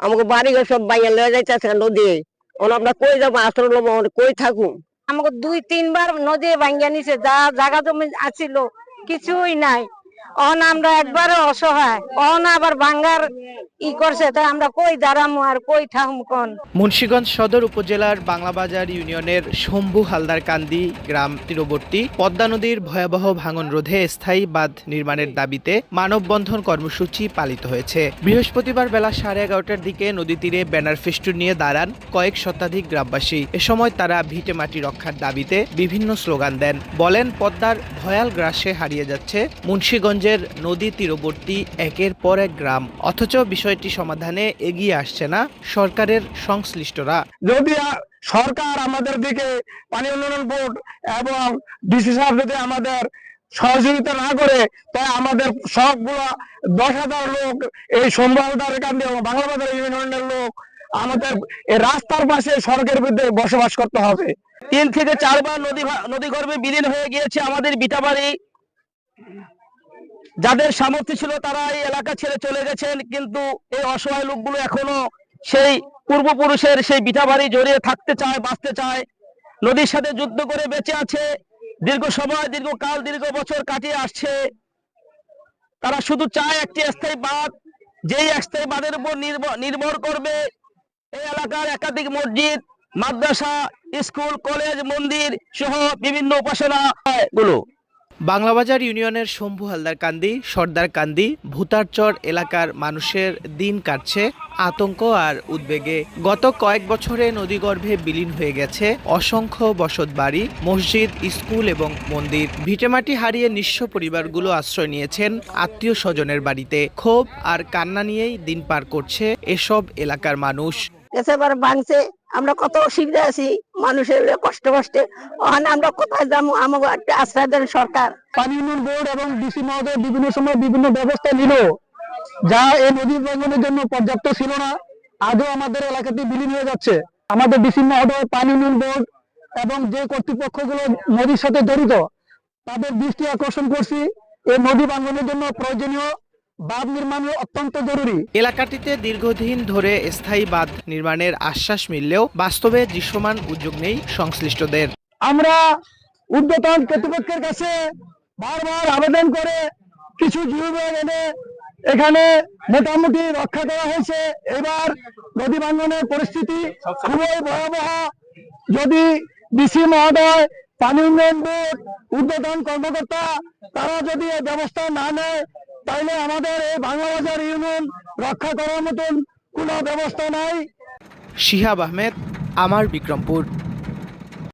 আমাকে বাড়ি ঘর সব বাইয়া লয়ে যাইতেছে নদী। ওন আমরা কই যাব? আশ্রয় লবো? কই থাকুম? আমাকে দুই, তিনবার নদী ভাঙ্গিয়া নিছে। যা জায়গা জমি আছিল, কিছুই নাই। অন আমরা একবারে অসহায়, অন আবার ভাঙ্গার ই করছে, তাই আমরা কই দাঁড়ামু আর কই থাকুম কোন? মুন্সিগঞ্জ সদর উপজেলার বাংলাবাজার ইউনিয়নের শম্ভু হালদার কান্দি গ্রাম তীরবর্তী পদ্মা নদীর ভয়াবহ ভাঙন রোধে স্থায়ী বাঁধ নির্মাণের দাবিতে মানববন্ধন কর্মসূচি পালিত হয়েছে। বৃহস্পতিবার বেলা সাড়ে এগারোটার দিকে নদী তীরে ব্যানার ফেস্টুন নিয়ে দাঁড়ান কয়েক শতাধিক গ্রামবাসী। এ সময় তারা ভিটে মাটি রক্ষার দাবিতে বিভিন্ন স্লোগান দেন। বলেন, পদ্মার ভয়াল গ্রাসে হারিয়ে যাচ্ছে মুন্সিগঞ্জের নদী তীরবর্তী একের পর এক গ্রাম। অথচ বিষয়টি সমাধানে এগিয়ে আসছে না সরকারের সংশ্লিষ্টরা। যদি সরকার আমাদের দিকে পানি উন্নয়ন বোর্ড এবং ডিসি সাহেব যদি আমাদের সহযোগিতা না করে তাই আমাদের সবগুলা দশ হাজার লোক এই সম্ভাবনার কারণে এবং বাংলা বাজার ইউনিয়নের লোক আমাদের এই রাস্তার পাশে সড়কের মধ্যে বসবাস করতে হবে। তিন থেকে চারবার নদী নদী গর্ভে বিলীন হয়ে গিয়েছে আমাদের বিটাবাড়ি। যাদের সামর্থ্য ছিল তারা এই এলাকা ছেড়ে চলে গেছেন, কিন্তু এই অসহায় লোকগুলো এখনও সেই পূর্বপুরুষের সেই বিটাবাড়ি জড়িয়ে থাকতে চায়, বাঁচতে চায়। নদীর সাথে যুদ্ধ করে বেঁচে আছে, দীর্ঘ সময়, দীর্ঘ কাল, দীর্ঘ বছর কাটিয়ে আসছে। তারা শুধু চায় একটি স্থায়ী বাঁধ, যেই স্থায়ী বাঁধের উপর নির্ভর নির্ভর করবে এই এলাকার একাধিক মসজিদ, মাদ্রাসা, স্কুল, কলেজ, মন্দির সহ বিভিন্ন উপাসনা গুলো বাংলাবাজার ইউনিয়নের শম্ভু হালদার কান্দি, সর্দার কান্দি ভূতারচর এলাকার মানুষের দিন কাটছে আতঙ্ক আর উদ্বেগে। গত কয়েক বছরে নদীগর্ভে বিলীন হয়ে গেছে অসংখ্য বসত বাড়ি মসজিদ, স্কুল এবং মন্দির। ভিটেমাটি হারিয়ে নিঃস্ব পরিবারগুলো আশ্রয় নিয়েছেন আত্মীয় স্বজনের বাড়িতে। ক্ষোভ আর কান্না নিয়েই দিন পার করছে এসব এলাকার মানুষ। এসেবার ভাঙছে আমরা কত অসুবিধা আছি, মানুষের কষ্ট কষ্টে। ওখানে আমরা কোথায় যাব? আমাকে একটা আশ্রয় দেন সরকার। পানি বোর্ড এবং ডিসি মহোদয় বিভিন্ন সময় বিভিন্ন ব্যবস্থা নিল, যা এই নদী ভাঙনের জন্য পর্যাপ্ত ছিল না। আজও আমাদের এলাকাতে বিলীন হয়ে যাচ্ছে। আমাদের ডিসি মহোদয়, পানি উন্নয়ন বোর্ড এবং যে কর্তৃপক্ষগুলো নদীর সাথে জড়িত, তাদের দৃষ্টি আকর্ষণ করছি। এই নদী ভাঙনের জন্য প্রয়োজনীয় বাঁধ নির্মাণ অত্যন্ত জরুরি। এলাকাটিতে দীর্ঘদিন ধরে স্থায়ী বাঁধ নির্মাণের আশ্বাস মিললেও বাস্তবে দৃশ্যমান উদ্যোগ নেই সংশ্লিষ্টদের। আমরা উদ্যতন কর্তৃপক্ষের কাছে বারবার আবেদন করে কিছু জীবন এনে এখানে মোটামুটি রক্ষা করা হয়েছে। এবার নদী ভাঙ্গনের পরিস্থিতি খুবই ভয়াবহ। যদি ডিসি মহোদয় পানি উন্নয়ন বোর্ড উদ্বোধন কর্মকর্তা তারা যদি ব্যবস্থা না নেয় তাহলে আমাদের এই বাংলা ভাষার ইউনিয়ন রক্ষা করার মতন কোনো ব্যবস্থা নাই। শিহাব আহমেদ, আমার বিক্রমপুর।